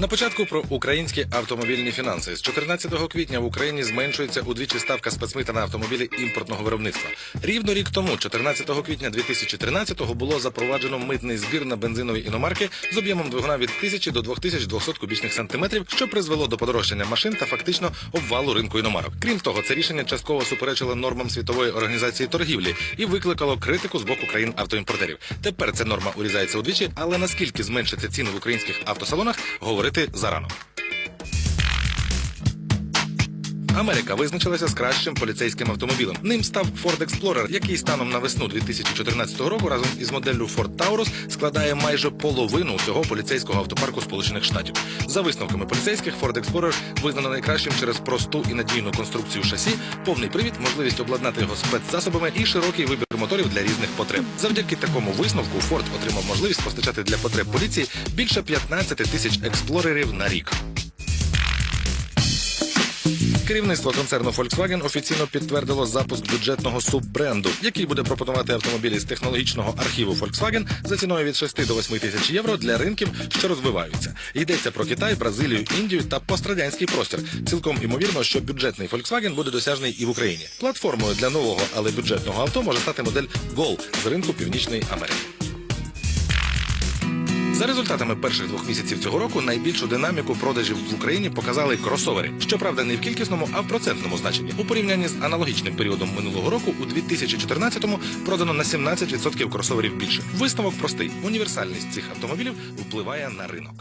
На початку про українські автомобільні фінанси з 14 квітня в Україні зменшується удвічі ставка спецмита на автомобілі імпортного виробництва. Рівно рік тому, 14 квітня 2013-го, було запроваджено митний збір на бензинові іномарки з об'ємом двигуна від 1000 до 2200 кубічних сантиметрів, що призвело до подорожчання машин та фактично обвалу ринку іномарок. Крім того, це рішення частково суперечило нормам світової організації торгівлі і викликало критику з боку країн автоімпортерів. Тепер ця норма урізається удвічі, але наскільки зменшиться ціни в українських автосалонах, говорити зарано. Америка визначилася з кращим поліцейським автомобілем. Ним став Ford Explorer, який станом на весну 2014 року разом із моделлю Ford Taurus складає майже половину усього поліцейського автопарку Сполучених Штатів. За висновками поліцейських, Ford Explorer визнано найкращим через просту і надійну конструкцію шасі, повний привід, можливість обладнати його спецзасобами і широкий вибір моторів для різних потреб. Завдяки такому висновку Ford отримав можливість постачати для потреб поліції більше 15 тисяч експлорерів на рік. Керівництво концерну Volkswagen офіційно підтвердило запуск бюджетного суббренду, який буде пропонувати автомобілі з технологічного архіву Volkswagen за ціною від 6 до 8 тисяч євро для ринків, що розвиваються. Йдеться про Китай, Бразилію, Індію та пострадянський простір. Цілком імовірно, що бюджетний Volkswagen буде досяжний і в Україні. Платформою для нового, але бюджетного авто може стати модель Gol з ринку Північної Америки. За результатами перших двох місяців цього року найбільшу динаміку продажів в Україні показали кросовери. Щоправда, не в кількісному, а в процентному значенні. У порівнянні з аналогічним періодом минулого року, у 2014-му продано на 17% кросоверів більше. Висновок простий: універсальність цих автомобілів впливає на ринок.